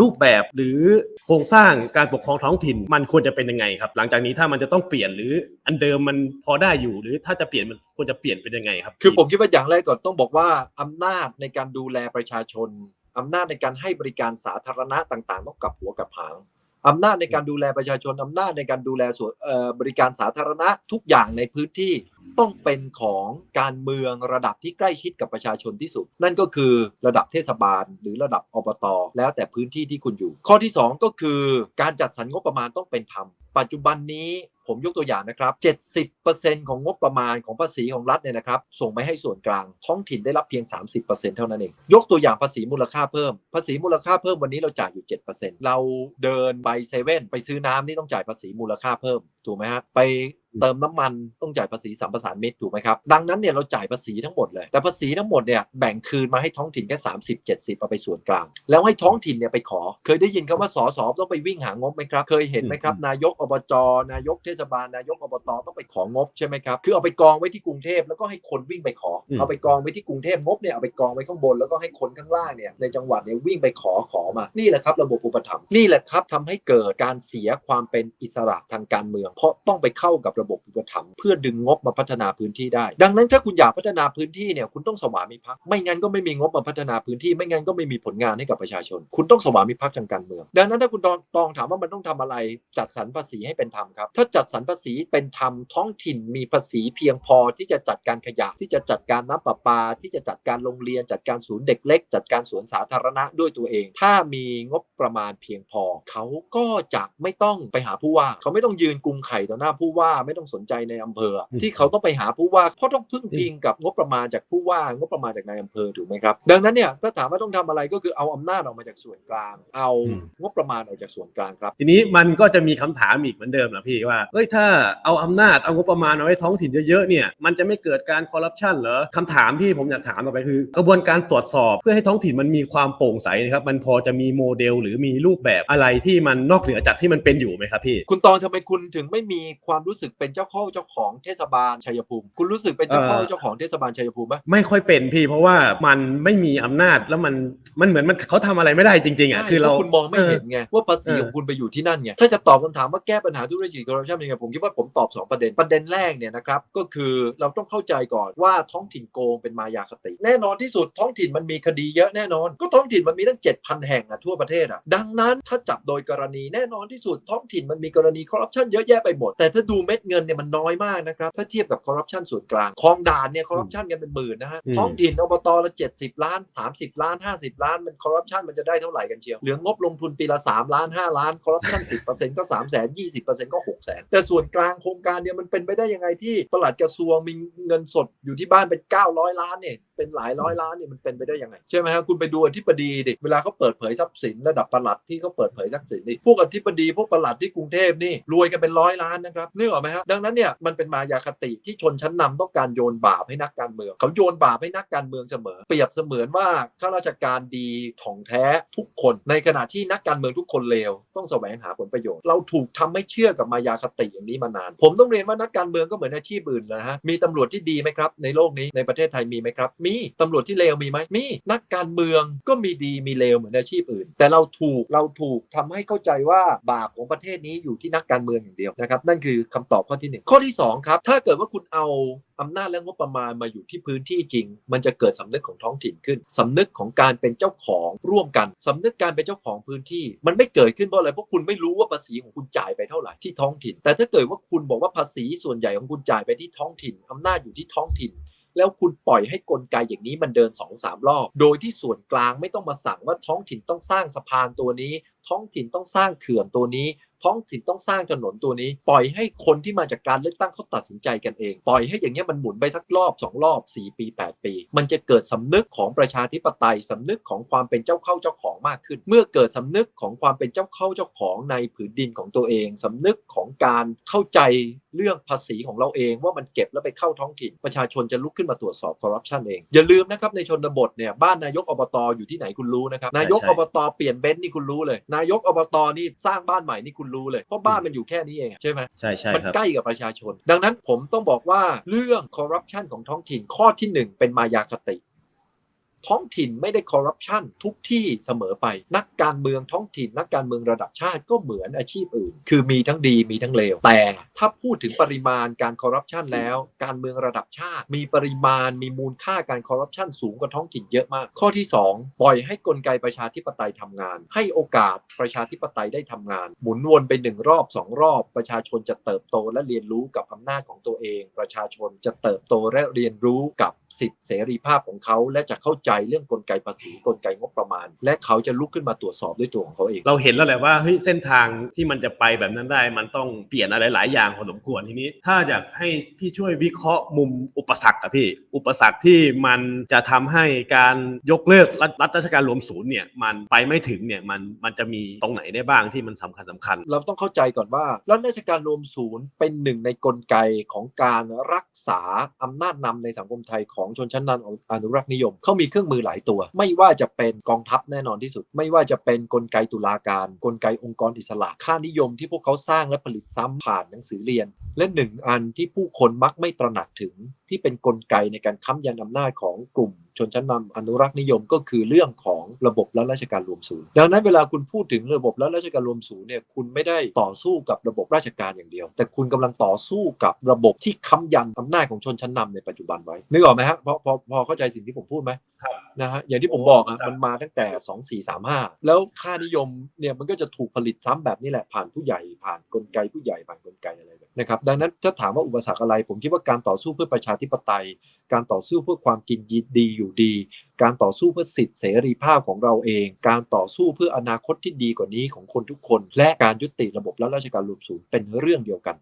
รูปแบบหรือโครงสร้างการปกครองท้องถิ่น มันควรจะเป็นยังไงครับ หลังจากนี้ถ้ามันจะต้องเปลี่ยนหรืออันเดิมมันพอได้อยู่ หรือถ้าจะเปลี่ยนมันควรจะเปลี่ยนเป็นยังไงครับ คือผมคิดว่าอย่างแรกก่อนต้องบอกว่าอำนาจในการดูแลประชาชนอำนาจในการให้บริการสาธารณะต่างๆ ต้องกลับหัวกลับหางอำนาจในการดูแลประชาชนอำนาจในการดูแลส่วนบริการสาธารณะทุกอย่างในพื้นที่ ต้องเป็นของการเมืองระดับที่ใกล้ชิดกับประชาชนที่สุด นั่นก็คือระดับเทศบาล หรือระดับอบตแล้วแต่พื้นที่ที่คุณอยู่ ข้อที่ 2 ก็คือ การจัดสรรงบประมาณต้องเป็นธรรม ปัจจุบันนี้ผมยกตัวอย่างนะครับ 70%ของงบประมาณของภาษีของรัฐเนี่ยนะครับ ส่งไปให้ส่วนกลาง ท้องถิ่นได้รับเพียง 30%เท่านั้นเอง ยกตัวอย่างภาษีมูลค่าเพิ่ม ภาษีมูลค่าเพิ่มวันนี้เราจ่ายอยู่ 7%เราเดินไปเซเว่นไปซื้อน้ำนี่ต้องจ่ายภาษีมูลค่าเพิ่ม ถูกไหมฮะ ไป เติมน้ำมันต้องจ่ายภาษีสัมปทานมิตรถูกไหมครับดังนั้นเนี่ยเราจ่ายภาษีทั้งหมดเลย แต่ภาษีทั้งหมดเนี่ยแบ่งคืนมาให้ท้องถิ่นแค่30 70เอาไปส่วนกลาง แล้วให้ท้องถิ่นเนี่ยไปขอ เคยได้ยินคำว่าสสต้องไปวิ่งหางบไหมครับ เคยเห็นไหมครับ นายกอบจ นายกเทศบาลนายกอบตต้องไปของบใช่ไหมครับคือเอาไปกองไว้ที่กรุงเทพแล้วก็ให้คนวิ่งไปขออืมเอาไปกองไว้ที่กรุงเทพงบเนี่ยเอาไปกองไว้ข้างบนแล้วก็ให้คนข้างล่างเนี่ยในจังหวัดเนี่ยวิ่งไปขอขอมานี่แหละครับระบบอุปถัมภ์นี่แหละครับทำให้เกิดการเสียความเป็นอิสระทางการเมือง เพราะต้องไปเข้ากับระบบอุปถัมภ์เพื่อดึงงบมาพัฒนาพื้นที่ได้ ดังนั้นถ้าคุณอยากพัฒนาพื้นที่เนี่ยคุณต้องสวามิภักดิ์ไม่งั้นก็ไม่มีงบมาพัฒนาพื้นที่ไม่งั้นก็ไม่มีผลงานให้กับประชาชน คุณต้องสวามิภักดิ์ทางการเมือง ดังนั้นถ้าคุณตองตองถามว่ามันต้องทำอะไร จัดสรรภาษีให้เป็นธรรมครับถ้าจัดสรรภาษีเป็นธรรมท้องถิ่นมีภาษีเพียงพอที่จะจัดการขยะที่จะจัดการน้ำประปา ที่จะจัดการโรงเรียน จัดการศูนย์เด็กเล็ก จัดการสวนสาธารณะด้วยตัวเอง ถ้ามีงบประมาณเพียงพอ เขาก็จะไม่ต้องไปหาผู้ว่า เขาไม่ต้องยืนกุมไข่ต่อหน้าผู้ว่าไม่ต้องสนใจในอำเภอ ที่เขาต้องไปหาผู้ว่าเพราะต้องพึ่งพิงกับงบประมาณจากผู้ว่างบประมาณจากนายอำเภอถูกไหมครับ ดังนั้นเนี่ยถ้าถามว่าต้องทำอะไรก็คือเอาอำนาจออกมาจากส่วนกลาง เอาอืมงบประมาณออกจากส่วนกลางครับ ทีนี้มันก็จะมีคำถามอีกเหมือนเดิมนะพี่ว่าเอ้ยถ้าเอาอำนาจเอางบประมาณเอาไว้ท้องถิ่นเยอะๆเนี่ยมันจะไม่เกิดการคอร์รัปชันเหรอคำถามที่ผมอยากถามต่อไปคือ กระบวนการตรวจสอบเพื่อให้ท้องถิ่นมันมีความโปร่งใสนะครับมันพอจะมีโมเดล หรือมีรูปแบบอะไรที่มันนอกเหนือจากที่มันเป็นอยู่ไหมครับพี่ คุณตองทำไมคุณถึงไม่มีความรู้สึกเป็นเจ้าเข้าเจ้าของเทศบาลชัยภูมิ คุณรู้สึกเป็นเจ้าเข้าเอ่อเจ้าของเทศบาลชัยภูมิไหมไม่ค่อยเป็นพี่ เพราะว่ามันไม่มีอำนาจแล้วมันมันเหมือนมันเขาทำอะไรไม่ได้จริง ๆอะใช่คือเราพะคุณมองไม่เห็นไงว่าภาษีเออของคุณไปอยู่ที่นั่นไงถ้าจะตอบคำถามว่าแก้ปัญหาทุจริตคอร์รัปชันยังไงผมคิดว่าผมตอบสองประเด็นประเด็นแรกเนี่ยนะครับก็คือเราต้องเข้าใจก่อนว่าท้องถิ่นโกงเป็นมายาคติ แน่นอนที่สุดท้องถิ่นมันมีคดีเยอะแน่นอน ก็ท้องถิ่นมันมีตั้ง 7,000 แห่งอะทั่วประเทศอะดังนั้นถ้าจับโดยกรณีแน่นอนที่สุดท้องถิ่นมันมีกรณีคอร์รัปชันเยอะแยะไปหมดแต่ถ้าดูเม็ดเงินเนี่ยมันน้อยมากนะครับ ถ้าเทียบกับคอร์รัปชันส่วนกลางคลองด่านเนี่ยคอร์รัปชันกันเป็นหมื่นนะฮะอืมท้องถิ่นอบตละ 70 ล้าน 30 ล้าน 50 ล้าน มันคอร์รัปชันมันจะได้เท่าไหร่กันเชียวเหลืองบลงทุนปีละ 3 ล้าน 5 ล้านคอร์รัปชัน10%ก็3 0 0 0 0 20%ก็6 0 0 0 0แต่ส่วนกลางโครงการเนี่ยมันเป็นไปได้ยังไงที่ปลัดกระทรวงมีเงินสดอยู่ที่บ้านเป็น 900 ล้านเนี่ยเป็นหลายร้อยล้านนี่มันเป็นไปได้ยังไงใช่ไหมฮะคุณไปดูอธิบดีดิเวลาเขาเปิดเผยทรัพย์สินระดับประหลัดที่เขาเปิดเผยทรัพย์สินนี่พวกอธิบดีพวกประหลัดที่กรุงเทพนี่รวยกันเป็นร้อยล้านนะครับนึกออกไหมฮะดังนั้นเนี่ยมันเป็นมายาคติที่ชนชั้นนำต้องการโยนบาปให้นักการเมืองเขาโยนบาปให้นักการเมืองเสมอ เปรียบเสมือนว่าข้าราชการดีของแท้ทุกคน ในขณะที่นักการเมืองทุกคนเลวต้องแสวงหาผลประโยชน์ เราถูกทำให้เชื่อกับมายาคติอย่างนี้มานาน ผมต้องเรียนว่านักการเมืองก็เหมือนอาชีพอื่นนะฮะมีตำรวจที่ดีไหมครับในโลกนี้ในประเทศไทยมีไหมครับมีตำรวจที่เลวมีไหมมีนักการเมืองก็มีดีมีเลวเหมือนอาชีพอื่น แต่เราถูกเราถูกทำให้เข้าใจว่าบาปของประเทศนี้อยู่ที่นักการเมืองอย่างเดียวนะครับ นั่นคือคำตอบข้อที่หนึ่งข้อที่สองครับ ถ้าเกิดว่าคุณเอาอำนาจและงบประมาณมาอยู่ที่พื้นที่จริง มันจะเกิดสำนึกของท้องถิ่นขึ้นสำนึกของการเป็นเจ้าของร่วมกันสำนึกการเป็นเจ้าของพื้นที่ มันไม่เกิดขึ้นเพราะอะไรเพราะคุณไม่รู้ว่าภาษีของคุณจ่ายไปเท่าไหร่ที่ท้องถิ่น แต่ถ้าเกิดว่าคุณบอกว่าภาษีส่วนใหญ่ของคุณจ่ายไปที่ท้องถิ่นอำนาจอยู่ที่ท้องถิ่น แล้วคุณปล่อยให้กลไกอย่างนี้มันเดิน2อสามรอบ โดยที่ส่วนกลางไม่ต้องมาสั่งว่าท้องถิ่นต้องสร้างสะพานตัวนี้ ท้องถิ่นต้องสร้างเขื่อนตัวนี้ ท้องถิ่นต้องสร้างถนนตัวนี้ ปล่อยให้คนที่มาจากการเลือกตั้งเขาตัดสินใจกันเอง ปล่อยให้อย่างเงี้ยมันหมุนไปสักรอบ 2 รอบ 4 ปี 8 ปี มันจะเกิดสำนึกของประชาธิปไตยสำนึกของความเป็นเจ้าเข้าเจ้าของมากขึ้น เมื่อเกิดสำนึกของความเป็นเจ้าเข้าเจ้าของในผืนดินของตัวเองสำนึกของการเข้าใจเรื่องภาษีของเราเองว่ามันเก็บแล้วไปเข้าท้องถิ่น ประชาชนจะลุกขึ้นมาตรวจสอบคอร์รัปชันเอง อย่าลืมนะครับในชนบทเนี่ยบ้านนายกอบตอยู่ที่ไหนคุณรู้นะครับนายกอบตเปลี่ยนเบนซ์นี่คุณรู้เลยนายกอบตนี่สร้างบ้านใหม่นี่คุณรู้เลย เพราะบ้านมันอยู่แค่นี้เองอะใช่ไหมใช่ใช่มันครับใกล้กับประชาชน ดังนั้นผมต้องบอกว่าเรื่องคอร์รัปชันของท้องถิ่นข้อที่หนึ่งเป็นมายาคติ ท้องถิ่นไม่ได้คอร์รัปชันทุกที่เสมอไป นักการเมืองท้องถิ่น นักการเมืองระดับชาติก็เหมือนอาชีพอื่น คือมีทั้งดีมีทั้งเลว แต่ถ้าพูดถึงปริมาณการคอร์รัปชันแล้ว การเมืองระดับชาติ มีปริมาณมีมูลค่าการคอร์รัปชันสูงกว่าท้องถิ่นเยอะมาก ข้อที่ 2 ปล่อยให้กลไกประชาธิปไตยทำงาน ให้โอกาสประชาธิปไตยได้ทำงาน หมุนวนไปหนึ่งรอบสองรอบ ประชาชนจะเติบโตและเรียนรู้กับอำนาจของตัวเอง ประชาชนจะเติบโตและเรียนรู้กับสิทธิเสรีภาพของเขาและจะเข้าใจเรื่องกลไกภาษีกลไกงบประมาณ และเขาจะลุกขึ้นมาตรวจสอบด้วยตัวของเขาเอง เราเห็นแล้วแหละว่าเฮ้ยเส้นทางที่มันจะไปแบบนั้นได้ มันต้องเปลี่ยนอะไรหลายอย่างพอสมควรทีนี้ ถ้าอยากให้พี่ช่วยวิเคราะห์มุมอุปสรรคอะพี่ อุปสรรคที่มันจะทำให้การยกเลิกรัฐรัฐราชการรวมศูนย์เนี่ยมันไปไม่ถึงเนี่ยมันมันจะมีตรงไหนได้บ้างที่มันสำคัญสำคัญ เราต้องเข้าใจก่อนว่ารัฐราชการรวมศูนย์เป็นหนึ่งในกลไกของการรักษาอำนาจนำในสังคมไทยของชนชั้นนำอนุรักษ์นิยมเขามีเครื่องมือหลายตัว ไม่ว่าจะเป็นกองทัพแน่นอนที่สุด ไม่ว่าจะเป็นกลไกตุลาการ กลไกองค์กรอิสระค่านิยมที่พวกเขาสร้างและผลิตซ้ำผ่านหนังสือเรียน และหนึ่งอันที่ผู้คนมักไม่ตระหนักถึง ที่เป็นกลไกในการค้ำยันอำนาจของกลุ่มชนชั้นนำอนุรักษ์นิยมก็คือเรื่องของระบบรัฐราชการรวมศูนย์ ดังนั้นเวลาคุณพูดถึงระบบรัฐราชการรวมศูนย์เนี่ยคุณไม่ได้ต่อสู้กับระบบราชการอย่างเดียว แต่คุณกำลังต่อสู้กับระบบที่ค้ำยันอำนาจของชนชั้นนำในปัจจุบันไว้นึกออกไหมฮะพอพอพอเข้าใจสิ่งที่ผมพูดไหมครับ นะฮะอย่างที่ผมบอกอะครับมันมาตั้งแต่2435แล้วค่านิยมเนี่ยมันก็จะถูกผลิตซ้ำแบบนี้แหละผ่านผู้ใหญ่ผ่านกลไกผู้ใหญ่ผ่านกลไกอะไรแบบนะครับดังนั้นถ้าถามว่าอุปสรรคอะไร ผมคิดว่าการต่อสู้เพื่อประชาธิปไตย การต่อสู้เพื่อความกินดีอยู่ดี การต่อสู้เพื่อสิทธิเสรีภาพของเราเอง การต่อสู้เพื่ออนาคตที่ดีกว่านี้ของคนทุกคน และการยุติระบบรัฐราชการรวมศูนย์เป็นเรื่องเดียวกัน